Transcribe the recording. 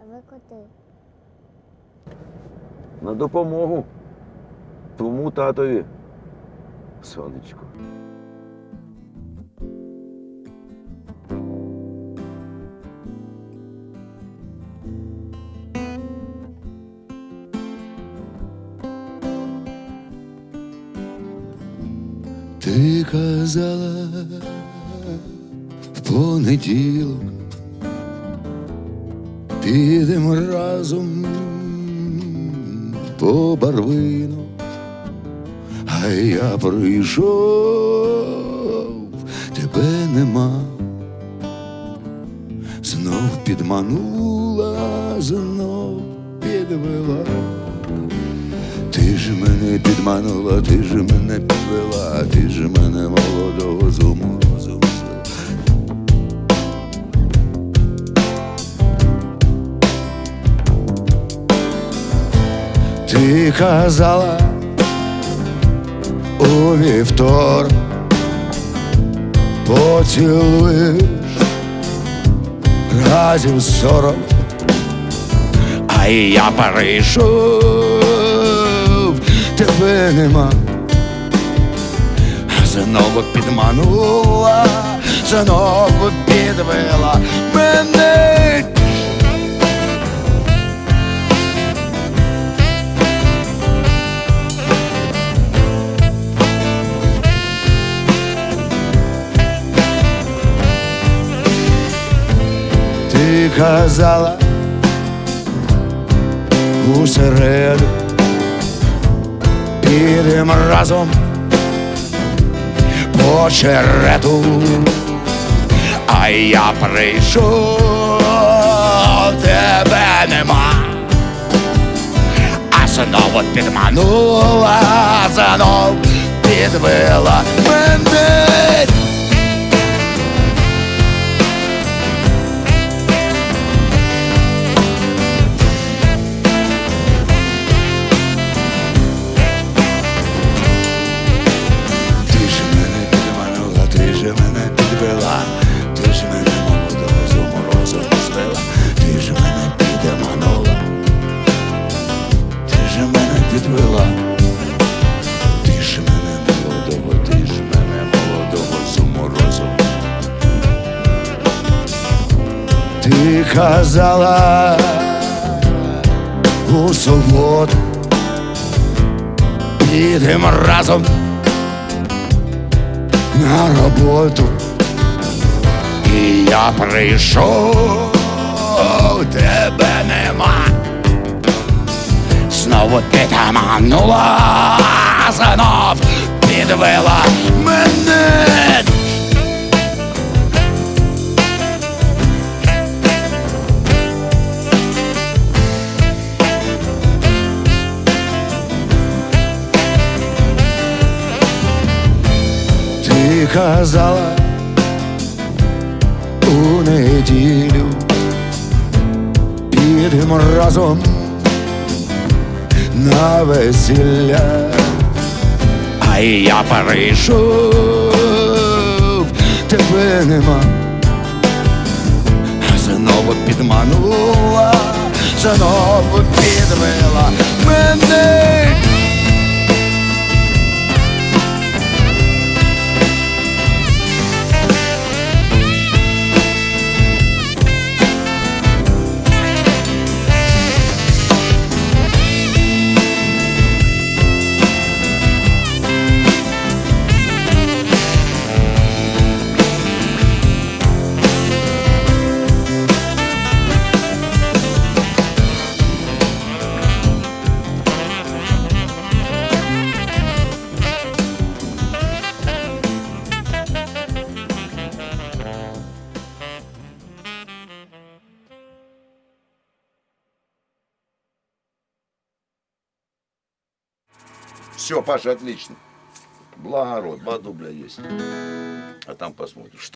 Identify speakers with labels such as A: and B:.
A: А ви куди?
B: На допомогу. Твому татові. Сонечко.
C: Ти казала в понеділок, підемо разом по барвину, а я прийшов, тебе нема, знов підманула, знов підвела. Ти ж мене підманула, ти ж мене підвела, ти ж мене Ти казала у вівтор поцілуєш разів сорок. А я перейшов, тебе нема. Знову підманула, знову підвела казала у середу. Підемо разом по черету, а я прийшов, тебе нема, а знову підманула, знов підвела мене. Казала у суботу, підемо разом на роботу. І я прийшов, тебе нема. Знову ти таманула, знов підвела мене. Казала у неділю. Підемо разом на весілля, а я перейшов, тебе нема, знову підманула, знову підвела
B: Все, Паша, отлично. Благород, баду, бля, есть. А там посмотрим.